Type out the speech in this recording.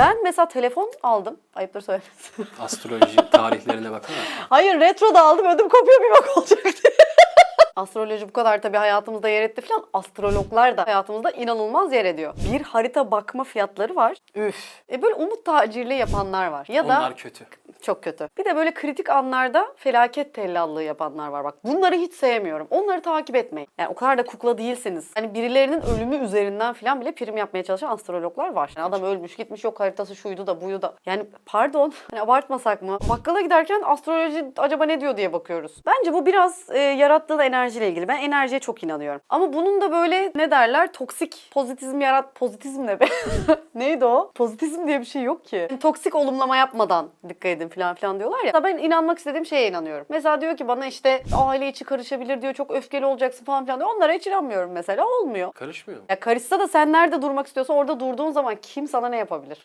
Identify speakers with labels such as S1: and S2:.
S1: Ben mesela telefon aldım. Ayıptır söylemesi.
S2: Astroloji tarihlerine baksana.
S1: Hayır retro da aldım ödüm kopuyor bir bak olacak diye. Astroloji bu kadar tabii hayatımızda yer etti falan. Astrologlar da hayatımızda inanılmaz yer ediyor. Bir harita bakma fiyatları var. Üf. E böyle umut tacirliği yapanlar var. Ya da
S2: Onlar kötü.
S1: Çok kötü. Bir de böyle kritik anlarda felaket tellallığı yapanlar var. Bak bunları hiç sevmiyorum. Onları takip etmeyin. Yani o kadar da kukla değilsiniz. Hani birilerinin ölümü üzerinden falan bile prim yapmaya çalışan astrologlar var. Yani adam ölmüş gitmiş yok haritası şuydu da buydu da. Yani pardon hani abartmasak mı? Bakkala giderken astroloji acaba ne diyor diye bakıyoruz. Bence bu biraz e, yarattığı enerjiyle ilgili. Ben enerjiye çok inanıyorum. Ama bunun da böyle ne derler toksik pozitizm yarat pozitizm ne be? Neydi o? Pozitizm diye bir şey yok ki. Yani toksik olumlama yapmadan dikkat edin falan filan diyorlar ya. Ben inanmak istediğim şeye inanıyorum. Mesela diyor ki bana işte aile içi karışabilir diyor. Çok öfkeli olacaksın falan filan diyor. Onlara hiç inanmıyorum mesela. Olmuyor.
S2: Karışmıyor mu?
S1: Ya karışsa da sen nerede durmak istiyorsan orada durduğun zaman kim sana ne yapabilir?